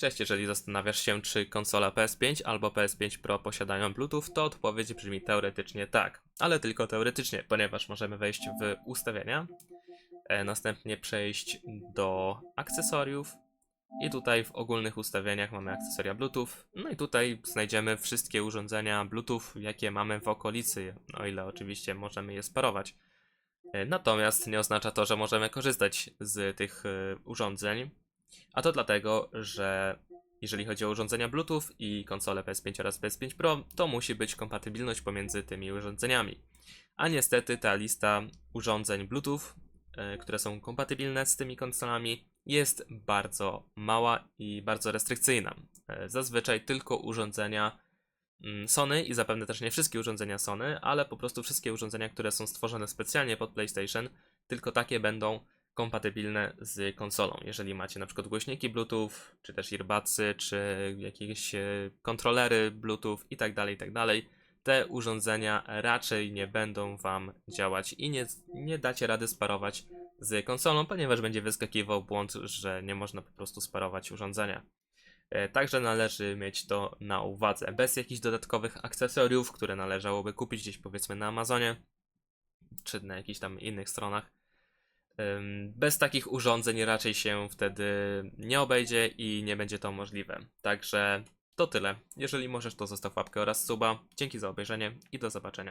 Cześć, jeżeli zastanawiasz się, czy konsola PS5 albo PS5 Pro posiadają Bluetooth, to odpowiedź brzmi teoretycznie tak, ale tylko teoretycznie, ponieważ możemy wejść w ustawienia, e, następnie przejść do akcesoriów i tutaj w ogólnych ustawieniach mamy akcesoria Bluetooth, no i tutaj znajdziemy wszystkie urządzenia Bluetooth, jakie mamy w okolicy, o ile oczywiście możemy je sparować. E, Natomiast nie oznacza to, że możemy korzystać z tych e, urządzeń, a to dlatego, że jeżeli chodzi o urządzenia Bluetooth i konsole PS5 oraz PS5 Pro, to musi być kompatybilność pomiędzy tymi urządzeniami. A niestety ta lista urządzeń Bluetooth, e, które są kompatybilne z tymi konsolami, jest bardzo mała i bardzo restrykcyjna. E, Zazwyczaj tylko urządzenia mm, Sony i zapewne też nie wszystkie urządzenia Sony, ale po prostu wszystkie urządzenia, które są stworzone specjalnie pod PlayStation, tylko takie będą kompatybilne z konsolą. Jeżeli macie na przykład głośniki Bluetooth, czy też earbudsy, czy jakieś e, kontrolery Bluetooth i tak dalej, i tak te urządzenia raczej nie będą Wam działać i nie, nie dacie rady sparować z konsolą, ponieważ będzie wyskakiwał błąd, że nie można po prostu sparować urządzenia. E, Także należy mieć to na uwadze, bez jakichś dodatkowych akcesoriów, które należałoby kupić gdzieś powiedzmy na Amazonie, czy na jakichś tam innych stronach. Bez takich urządzeń raczej się wtedy nie obejdzie i nie będzie to możliwe. Także to tyle. Jeżeli możesz, to zostaw łapkę oraz suba. Dzięki za obejrzenie i do zobaczenia.